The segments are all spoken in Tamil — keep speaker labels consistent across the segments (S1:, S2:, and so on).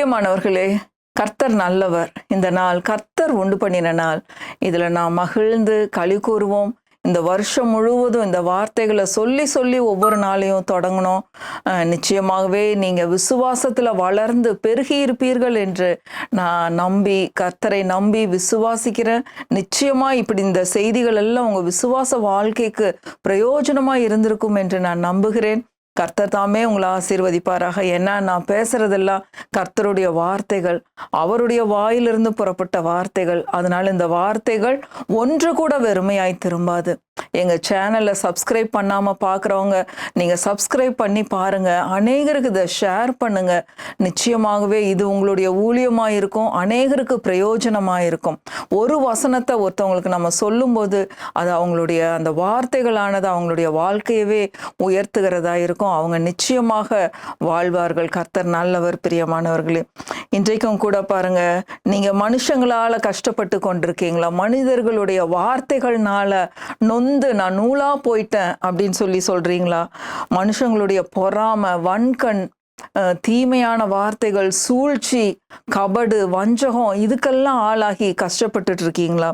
S1: பிரியமானவர்களே கர்த்தர் நல்லவர். இந்த நாள் கர்த்தர் உண்டு பண்ணின நாள். இதில் நாம் மகிழ்ந்து களி கூறுவோம். இந்த வருஷம் முழுவதும் இந்த வார்த்தைகளை சொல்லி சொல்லி ஒவ்வொரு நாளையும் தொடங்கணும். நிச்சயமாகவே நீங்கள் விசுவாசத்தில் வளர்ந்து பெருகி இருப்பீர்கள் என்று நான் நம்பி கர்த்தரை நம்பி விசுவாசிக்கிறேன். நிச்சயமாக இப்படி இந்த செய்திகள் எல்லாம் உங்கள் விசுவாச வாழ்க்கைக்கு பிரயோஜனமாக இருந்திருக்கும் என்று நான் நம்புகிறேன். கர்த்தர் தாமே உங்களை ஆசீர்வதிப்பாராக. ஏன்னா நான் பேசுறதெல்லாம் கர்த்தருடைய வார்த்தைகள் அவருடைய வாயிலிருந்து புறப்பட்ட வார்த்தைகள். அதனால் இந்த வார்த்தைகள் ஒன்று கூட வெறுமையாய் திரும்பாது. எங்கள் சேனலை சப்ஸ்கிரைப் பண்ணாமல் பார்க்குறவங்க நீங்கள் சப்ஸ்கிரைப் பண்ணி பாருங்க. அநேகருக்கு இதை ஷேர் பண்ணுங்க. நிச்சயமாகவே இது உங்களுடைய ஊழியமாக இருக்கும். அநேகருக்கு பிரயோஜனமாக இருக்கும். ஒரு வசனத்தை ஒருத்தவங்களுக்கு நம்ம சொல்லும்போது அது அவங்களுடைய அந்த வார்த்தைகளானது அவங்களுடைய வாழ்க்கையவே உயர்த்துகிறதா இருக்கும். அவங்க நிச்சயமாக வாழ்வார்கள். கர்த்தர் நல்லவர் பிரியமானவர்களே. இன்றைக்கும் கூட பாருங்க நீங்கள் மனுஷங்களால கஷ்டப்பட்டு கொண்டிருக்கீங்களா? மனிதர்களுடைய வார்த்தைகள்னால நொந்து நான் நூலாக போயிட்டேன் அப்படின்னு சொல்லி சொல்கிறீங்களா மனுஷங்களுடைய பொறாமை வன்கண் தீமையான வார்த்தைகள் சூழ்ச்சி கபடு வஞ்சகம் இதுக்கெல்லாம் ஆளாகி கஷ்டப்பட்டுட்டு இருக்கீங்களா?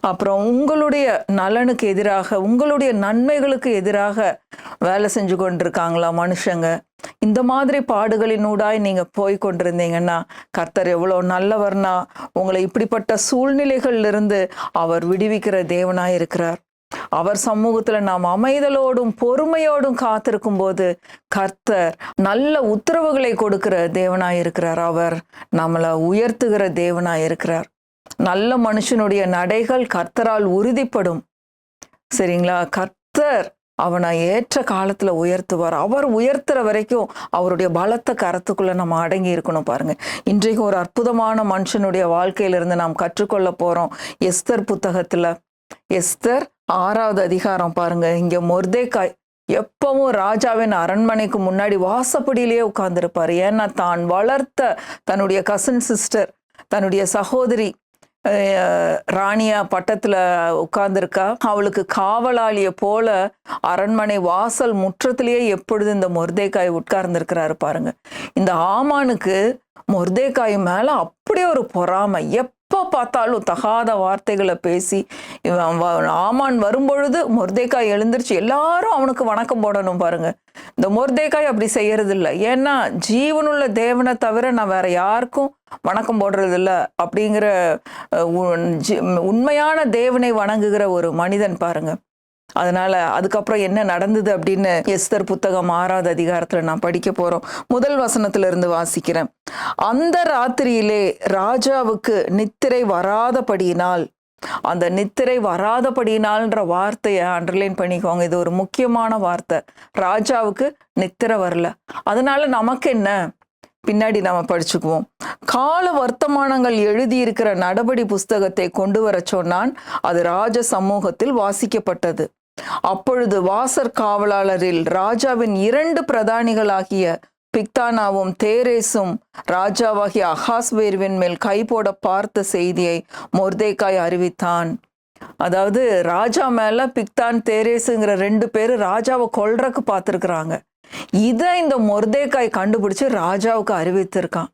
S1: அப்புறம் உங்களுடைய நலனுக்கு எதிராக உங்களுடைய நன்மைகளுக்கு எதிராக வேலை செஞ்சு கொண்டிருக்காங்களா மனுஷங்க? இந்த மாதிரி பாடுகளினூடாய் நீங்க போய் கொண்டிருந்தீங்கன்னா கர்த்தர் எவ்வளோ நல்லவர்னா உங்களை இப்படிப்பட்ட சூழ்நிலைகள்ல இருந்து அவர் விடுவிக்கிற தேவனாய் இருக்கிறார் அவர் சமூகத்துல நாம் அமைதலோடும் பொறுமையோடும் காத்திருக்கும் போது கர்த்தர் நல்ல உத்தரவுகளை கொடுக்கிற தேவனாய் இருக்கிறார் அவர் நம்மளை உயர்த்துகிற தேவனாய் இருக்கிறார் நல்ல மனுஷனுடைய நடைகள் கர்த்தரால் உறுதிப்படும். சரிங்களா? கர்த்தர் அவனை ஏற்ற காலத்துல உயர்த்துவார். அவர் உயர்த்துற வரைக்கும் அவருடைய பலத்த கரத்துக்குள்ள நம்ம அடங்கி இருக்கணும் பாருங்க. இன்றைக்கு ஒரு அற்புதமான மனுஷனுடைய வாழ்க்கையிலிருந்து நாம் கற்றுக்கொள்ள போறோம். எஸ்தர் புத்தகத்துல எஸ்தர் ஆறாவது அதிகாரம் பாருங்க. இங்க மொர்தேக்காய் எப்பவும் ராஜாவின் அரண்மனைக்கு முன்னாடி வாசப்படியிலேயே உட்கார்ந்திருப்பாரு. ஏன்னா தான் வளர்த்த தன்னுடைய கசின் சிஸ்டர் தன்னுடைய சகோதரி ராணியா பட்டத்துல உட்கார்ந்துருக்கா. அவளுக்கு காவலாளிய போல அரண்மனை வாசல் முற்றத்திலேயே எப்பொழுது இந்த மொர்தேக்காய் உட்கார்ந்துருக்கிறாரு பாருங்க. இந்த ஆமானுக்கு மொர்தேக்காய் மேல அப்படி ஒரு பொறாமை. எப் எப்போ பார்த்தாலும் தகாத வார்த்தைகளை பேசி இவன் ஆமான் வரும்பொழுது மொர்தேக்காய் எழுந்திருச்சு எல்லாரும் அவனுக்கு வணக்கம் போடணும் பாருங்க. இந்த மொர்தேக்காய் அப்படி செய்யறது இல்லை ஏன்னா ஜீவனுள்ள தேவனை தவிர நான் வேற யாருக்கும் வணக்கம் போடுறது இல்லை அப்படிங்கிற ஜி- உண்மையான தேவனை வணங்குகிற ஒரு மனிதன் பாருங்க. அதனால அதுக்கப்புறம் என்ன நடந்தது அப்படின்னு எஸ்தர் புத்தகம் ஆறாவது அதிகாரத்துல நான் படிக்க போறோம். முதல் வசனத்துல இருந்து வாசிக்கிறேன். அந்த ராத்திரியிலே ராஜாவுக்கு நித்திரை வராதபடியினால் அந்த நித்திரை வராதபடியினால்ன்ற வார்த்தையை அண்டர்லைன் பண்ணிக்கோங்க. இது ஒரு முக்கியமான வார்த்தை. ராஜாவுக்கு நித்திரை வரல. அதனால நமக்கு என்ன? பின்னாடி நம்ம படிச்சுக்குவோம். கால வர்த்தமானங்கள் எழுதியிருக்கிற நடபடி புஸ்தகத்தை கொண்டு வர சொன்னான். அது ராஜ சமூகத்தில் வாசிக்கப்பட்டது. அப்பொழுது வாசற் காவலாளரில் ராஜாவின் இரண்டு பிரதானிகளாகிய பிக்தானாவும் தேரேசும் ராஜாவாகிய அகாஸ்வேர்வின் மேல் கை போட பார்த்த செய்தியை மொர்தேக்காய் அறிவித்தான். அதாவது ராஜா மேல பிக்தான் தேரேசுங்கிற ரெண்டு பேரும் ராஜாவை கொல்றக்கு பார்த்துருக்குறாங்க. இதை இந்த மொர்தேக்காய் கண்டுபிடிச்சு ராஜாவுக்கு அறிவித்திருக்கான்.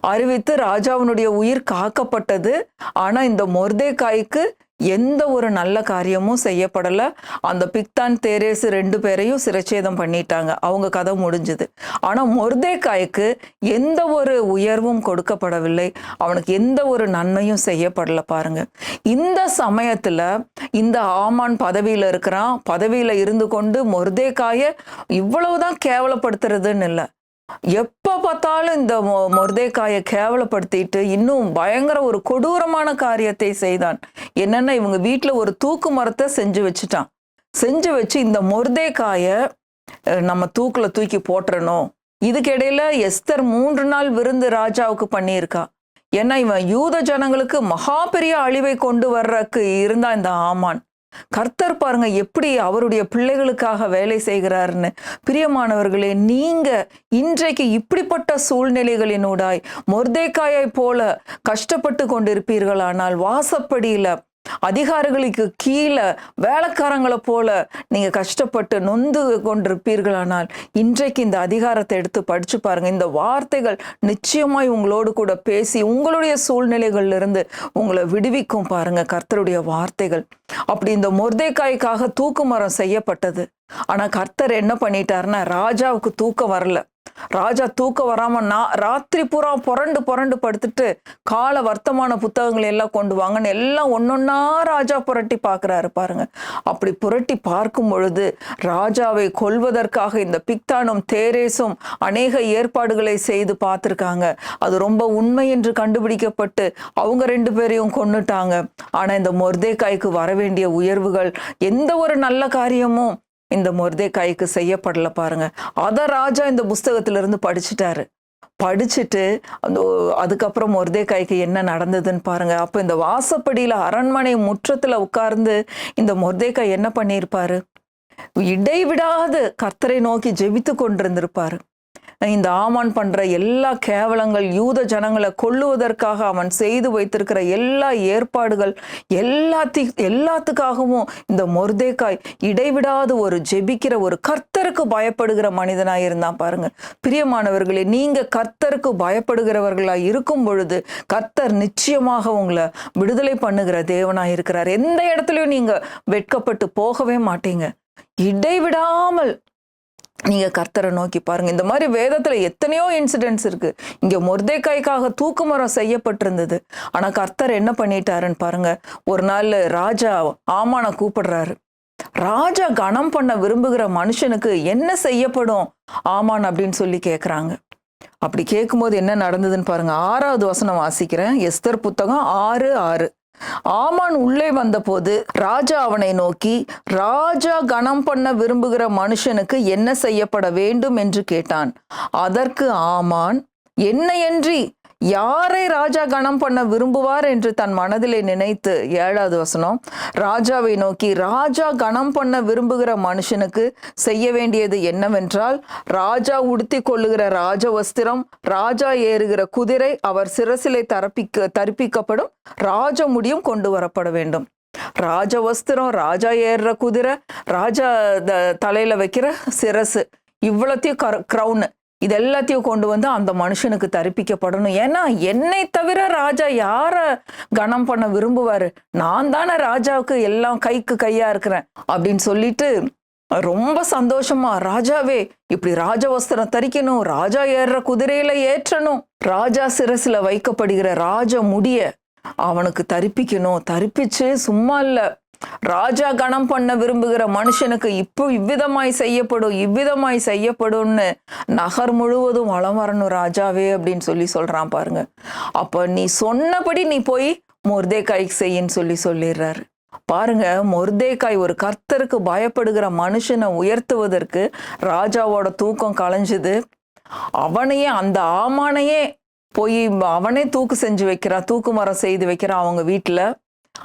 S1: அறிவித்து ராஜாவினுடைய உயிர் காக்கப்பட்டது. ஆனா இந்த மொர்தேக்காய்க்கு எந்த ஒரு நல்ல காரியமும் செய்யப்படலை. அந்த பிக்தான் தேரேசு ரெண்டு பேரையும் சிரச்சேதம் பண்ணிட்டாங்க. அவங்க கதை முடிஞ்சுது. ஆனால் மொர்தேக்காய்க்கு எந்த ஒரு உயர்வும் கொடுக்கப்படவில்லை. அவனுக்கு எந்த ஒரு நன்மையும் செய்யப்படலை பாருங்க. இந்த சமயத்தில் இந்த ஆமான் பதவியில் இருக்கிறான். பதவியில் இருந்து கொண்டு மொர்தேக்காயை இவ்வளவுதான் கேவலப்படுத்துறதுன்னு இல்லை. எப்ப பார்த்தாலும் இந்த மொ- மொர்தேக்காயை கேவலப்படுத்திட்டு இன்னும் பயங்கர ஒரு கொடூரமான காரியத்தை செய்தான். என்னன்னா இவங்க வீட்டுல ஒரு தூக்கு மரத்தை செஞ்சு வச்சுட்டான். செஞ்சு வச்சு இந்த மொர்தேக்காய நம்ம தூக்குல தூக்கி போட்டுறணும். இதுக்கிடையில எஸ்தர் மூன்று நாள் விருந்து ராஜாவுக்கு பண்ணியிருக்கா. ஏன்னா இவன் யூத ஜனங்களுக்கு மகா பெரிய அழிவை கொண்டு வர்றதுக்கு இருந்தா இந்த ஆமான். கர்த்தர் பாருங்க எப்படி அவருடைய பிள்ளைகளுக்காக வேலை செய்கிறாருன்னு. பிரியமானவர்களே நீங்க இன்றைக்கு இப்படிப்பட்ட சூழ்நிலைகளினூடாய் மொர்தேக்காயை போல கஷ்டப்பட்டு கொண்டிருப்பீர்களானால் வாசப்படியில அதிகாரிகளுக்கு கீழே வேலைக்காரங்களை போல நீங்க கஷ்டப்பட்டு நொந்து கொண்டிருப்பீர்களானால் இன்றைக்கு இந்த அதிகாரத்தை எடுத்து படிச்சு பாருங்க. இந்த வார்த்தைகள் நிச்சயமாய் உங்களோடு கூட பேசி உங்களுடைய சூழ்நிலைகள்ல இருந்து உங்களை விடுவிக்கும் பாருங்க கர்த்தருடைய வார்த்தைகள். அப்படி இந்த மொர்தேக்காய்க்காக தூக்கு மரம் செய்யப்பட்டது. ஆனா கர்த்தர் என்ன பண்ணிட்டாருன்னா ராஜாவுக்கு தூக்கம் வரல. ராஜா தூக்கம் வராம நான் ராத்திரி பூரா புரண்டு புரண்டு படுத்துட்டு கால வர்த்தமான புத்தகங்களை எல்லாம் கொண்டு வாங்கன்னு எல்லாம் ஒன்னொன்னா ராஜா புரட்டி பார்க்கறாரு பாருங்க. அப்படி புரட்டி பார்க்கும் பொழுது ராஜாவை கொல்வதற்காக இந்த பிக்தானும் தேரேசும் அநேக ஏற்பாடுகளை செய்து பார்த்துருக்காங்க. அது ரொம்ப உண்மை என்று கண்டுபிடிக்கப்பட்டு அவங்க ரெண்டு பேரையும் கொண்டுட்டாங்க ஆனா இந்த மொர்தேக்காய்க்கு வர வேண்டிய உயர்வுகள் எந்த ஒரு நல்ல காரியமும் இந்த மொர்தேக்காய்க்கு செய்யப்படல பாருங்க. அத ராஜா இந்த புஸ்தகத்திலிருந்து படிச்சுட்டாரு. படிச்சுட்டு அந்த அதுக்கப்புறம் மொர்தேக்காய்க்கு என்ன நடந்ததுன்னு பாருங்க. அப்போ இந்த வாசப்படியில் அரண்மனை முற்றத்தில் உட்கார்ந்து இந்த மொர்தேக்காய் என்ன பண்ணியிருப்பாரு? இடைவிடாது கர்த்தரை நோக்கி ஜெபித்து கொண்டிருந்திருப்பாரு. இந்த ஆமான் பண்ற எல்லா கேவலங்கள் யூத ஜனங்களை கொள்ளுவதற்காக அவன் செய்து வைத்திருக்கிற எல்லா ஏற்பாடுகள் எல்லாத்தி எல்லாத்துக்காகவும் இந்த மொர்தேக்காய் இடைவிடாது ஒரு ஜெபிக்கிற ஒரு கர்த்தருக்கு பயப்படுகிற மனிதனாக இருந்தான் பாருங்க. பிரியமானவர்களே நீங்க கர்த்தருக்கு பயப்படுகிறவர்களாக இருக்கும் பொழுது கர்த்தர் நிச்சயமாக உங்களை விடுதலை பண்ணுகிற தேவனாக இருக்கிறார். எந்த இடத்துலையும் நீங்க வெட்கப்பட்டு போகவே மாட்டீங்க. இடைவிடாமல் நீங்கள் கர்த்தரை நோக்கி பாருங்கள் இந்த மாதிரி வேதத்தில் எத்தனையோ இன்சிடென்ட்ஸ் இருக்குது இங்கே மொர்தேக்காய்க்காக தூக்குமரம் செய்யப்பட்டிருந்தது. ஆனால் கர்த்தர் என்ன பண்ணிட்டாருன்னு பாருங்கள் ஒரு நாள் ராஜா ஆமான கூப்பிடுறாரு. ராஜா கணம் பண்ண விரும்புகிற மனுஷனுக்கு என்ன செய்யப்படும்? ஆமான் அப்படின்னு சொல்லி கேட்குறாங்க அப்படி கேட்கும்போது என்ன நடந்ததுன்னு பாருங்கள் ஆறாவது வசனம் வாசிக்கிறேன். எஸ்தர் புத்தகம் ஆறு ஆறு. ஆமான் உள்ளே வந்தபோது ராஜா அவனை நோக்கி ராஜா கணம் பண்ண விரும்புகிற மனுஷனுக்கு என்ன செய்யப்பட வேண்டும்? என்று கேட்டான். அதற்கு ஆமான் என்னையன்றி யாரை ராஜா கணம் பண்ண விரும்புவார் என்று தன் மனதிலே நினைத்து ஏழாவது வசனம் ராஜாவை நோக்கி ராஜா கணம் பண்ண விரும்புகிற மனுஷனுக்கு செய்ய வேண்டியது என்னவென்றால் ராஜா உடுத்தி கொள்ளுகிற ராஜ வஸ்திரம் ராஜா ஏறுகிற குதிரை அவர் சிரசிலை தரப்பிக்க தரிப்பிக்கப்படும் ராஜ முடியும் கொண்டு வரப்பட வேண்டும். ராஜ வஸ்திரம் ராஜா ஏறுற குதிரை ராஜா த- தலையில வைக்கிற சிரசு இவ்வளத்தையும் க்ரௌனு இது எல்லாத்தையும் கொண்டு வந்து அந்த மனுஷனுக்கு தரிப்பிக்கப்படணும். ஏன்னா என்னை தவிர ராஜா யார கணம் பண்ண விரும்புவாரு? நான் தானே ராஜாவுக்கு எல்லாம் கைக்கு கையா இருக்கிறேன் அப்படின்னு சொல்லிட்டு ரொம்ப சந்தோஷமா ராஜாவே இப்படி ராஜ வஸ்திரம் தரிக்கணும். ராஜா ஏறுற குதிரையில ஏற்றணும். ராஜா சிரசுல வைக்கப்படுகிற ராஜ முடிய அவனுக்கு தரிப்பிக்கணும். தரிப்பிச்சு சும்மா இல்லை. ராஜா கணம் பண்ண விரும்புகிற மனுஷனுக்கு இப்போ இவ்விதமாய் செய்யப்படும் இவ்விதமாய் செய்யப்படும்னு நகர் முழுவதும் வளம் வரணும் ராஜாவே அப்படின்னு சொல்லி சொல்றான் பாருங்க. அப்ப நீ சொன்னபடி நீ போய் மொர்தேக்காய்க்கு செய்யின்னு சொல்லி சொல்லிடுறாரு. பாருங்க மொர்தேக்காய் ஒரு கர்த்தருக்கு பயப்படுகிற மனுஷனை உயர்த்துவதற்கு ராஜாவோட தூக்கம் கலைஞ்சுது. அவனையே அந்த ஆமானையே போய் அவனே தூக்கு செஞ்சு வைக்கிறான் தூக்கு மரம் செய்து வைக்கிறான் அவங்க வீட்டில்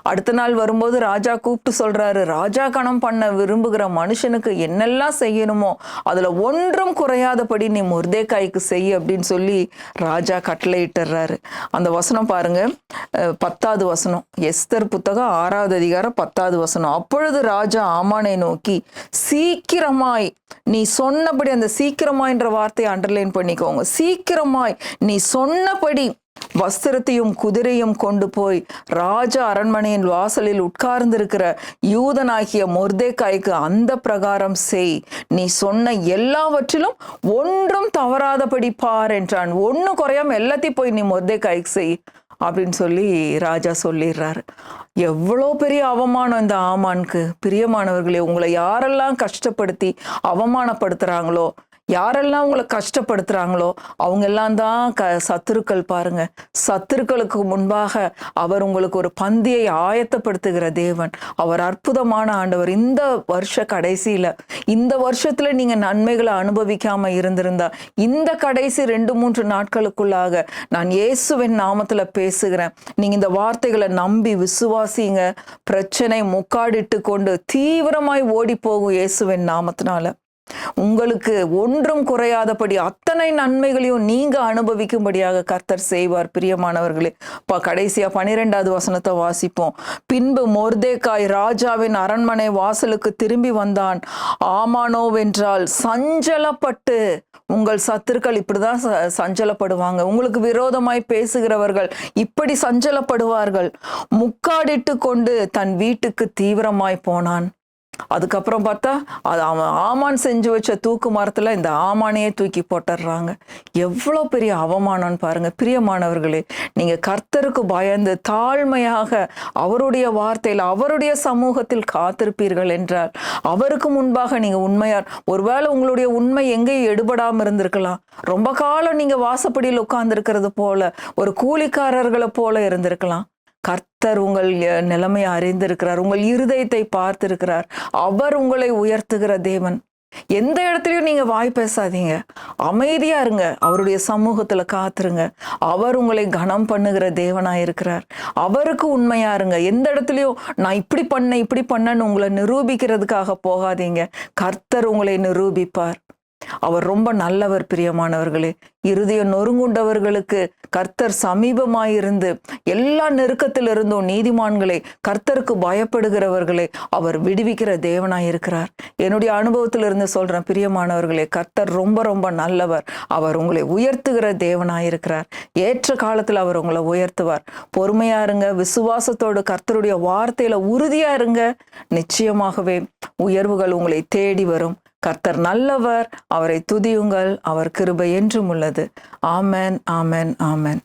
S1: அடுத்த நாள் வரும்போது ராஜா கூப்பிட்டு சொல்றாரு ராஜா கணம் பண்ண விரும்புகிற மனுஷனுக்கு என்னெல்லாம் செய்யணுமோ அதுல ஒன்றும் குறையாதபடி நீ முர்தேக்காய்க்கு செய் அப்படின்னு சொல்லி ராஜா கட்டளையிட்டுறாரு அந்த வசனம் பாருங்க. பத்தாவது வசனம். எஸ்தர் புத்தகம் ஆறாவது அதிகாரம் பத்தாவது வசனம். அப்பொழுது ராஜா ஆமானை நோக்கி சீக்கிரமாய் நீ சொன்னபடி அந்த சீக்கிரமாய்ன்ற வார்த்தையை அண்டர்லைன் பண்ணிக்கோங்க. சீக்கிரமாய் நீ சொன்னபடி வஸ்திரத்தையும் குதிரையும் கொண்டு போய் ராஜா அரண்மனையின் வாசலில் உட்கார்ந்திருக்கிற யூதனாகிய மொர்தேக்காய்க்கு அந்த பிரகாரம் செய். நீ சொன்ன எல்லாவற்றிலும் ஒன்றும் தவறாதபடி பார் என்றான். ஒண்ணு குறையாம எல்லாத்தையும் போய் நீ மொர்தேக்காய்க்கு செய் அப்படின்னு சொல்லி ராஜா சொல்லிடுறாரு. எவ்வளோ பெரிய அவமானம் இந்த ஆமானுக்கு. பிரியமானவர்களே உங்களை யாரெல்லாம் கஷ்டப்படுத்தி அவமானப்படுத்துறாங்களோ யாரெல்லாம் உங்களை கஷ்டப்படுத்துறாங்களோ அவங்க எல்லாம் தான் க சத்துருக்கள் பாருங்க. சத்துருக்களுக்கு முன்பாக அவர் உங்களுக்கு ஒரு பந்தியை ஆயத்தப்படுத்துகிற தேவன். அவர் அற்புதமான ஆண்டவர். இந்த வருஷ கடைசியில இந்த வருஷத்துல நீங்க நன்மைகளை அனுபவிக்காம இருந்திருந்தா இந்த கடைசி ரெண்டு மூன்று நாட்களுக்குள்ளாக நான் இயேசுவின் நாமத்துல பேசுகிறேன். நீங்க இந்த வார்த்தைகளை நம்பி விசுவாசிங்க. பிரச்சனை முக்காடிட்டு கொண்டு தீவிரமாய் ஓடி போகும் இயேசுவின் நாமத்தினால. உங்களுக்கு ஒன்றும் குறையாதபடி அத்தனை நன்மைகளையும் நீங்க அனுபவிக்கும்படியாக கர்த்தர் செய்வார். பிரியமானவர்களே இப்போ கடைசியா பனிரெண்டாவது வசனத்தை வாசிப்போம். பின்பு மொர்தேக்காய் ராஜாவின் அரண்மனை வாசலுக்கு திரும்பி வந்தான். ஆமானோவென்றால் சஞ்சலப்பட்டு உங்கள் சத்துருக்கள் இப்படிதான் ச- சஞ்சலப்படுவாங்க. உங்களுக்கு விரோதமாய் பேசுகிறவர்கள் இப்படி சஞ்சலப்படுவார்கள். முக்காடிட்டு கொண்டு தன் வீட்டுக்கு தீவிரமாய் போனான். அதுக்கப்புறம் பார்த்தா அது அவன் ஆமான் செஞ்சு வச்ச தூக்கு மரத்துல இந்த ஆமானையே தூக்கி போட்டுடுறாங்க. எவ்வளோ பெரிய அவமானம்னு பாருங்க. பிரியமானவர்களே நீங்க கர்த்தருக்கு பயந்து தாழ்மையாக அவருடைய வார்த்தையில் அவருடைய சமூகத்தில் காத்திருப்பீர்கள் என்றால் அவருக்கு முன்பாக நீங்க உண்மையார் ஒருவேளை உங்களுடைய உண்மை எங்கேயும் எடுபடாம இருந்திருக்கலாம். ரொம்ப காலம் நீங்க வாசப்படியில் உட்கார்ந்து போல ஒரு கூலிக்காரர்களை போல இருந்திருக்கலாம். கர்த்தர் உங்கள் நிலைமையை அறிந்திருக்கிறார். உங்கள் இருதயத்தை பார்த்திருக்கிறார். அவர் உங்களை உயர்த்துகிற தேவன். எந்த இடத்துலையும் நீங்கள் வாய் பேசாதீங்க. அமைதியாக இருங்க. அவருடைய சமூகத்தில் காத்துருங்க. அவர் உங்களை கனம் பண்ணுகிற தேவனாக இருக்கிறார். அவருக்கு உண்மையா இருங்க. எந்த இடத்துலையும் நான் இப்படி பண்ணேன் இப்படி பண்ணேன்னு உங்களை நிரூபிக்கிறதுக்காக போகாதீங்க. கர்த்தர் உங்களை நிரூபிப்பார். அவர் ரொம்ப நல்லவர் பிரியமானவர்களே. இருதயம் நொறுங்குண்டவர்களுக்கு கர்த்தர் சமீபமாயிருந்து எல்லா நெருக்கத்திலிருந்தும் நீதிமான்களை கர்த்தருக்கு பயப்படுகிறவர்களை அவர் விடுவிக்கிற தேவனாய் இருக்கிறார் என்னுடைய அனுபவத்திலிருந்து சொல்கிறேன் பிரியமானவர்களே கர்த்தர் ரொம்ப ரொம்ப நல்லவர். அவர் உங்களை உயர்த்துகிற தேவனாய் இருக்கிறார் ஏற்ற காலத்தில் அவர் உங்களை உயர்த்துவார். பொறுமையா இருங்க விசுவாசத்தோடு கர்த்தருடைய வார்த்தையில உறுதியா இருங்க. நிச்சயமாகவே உயர்வுகள் உங்களை தேடி வரும். கர்த்தர் நல்லவர் அவரை துதியுங்கள் அவர் கிருபை என்றும் உள்ளது. ஆமேன் ஆமேன் ஆமேன்.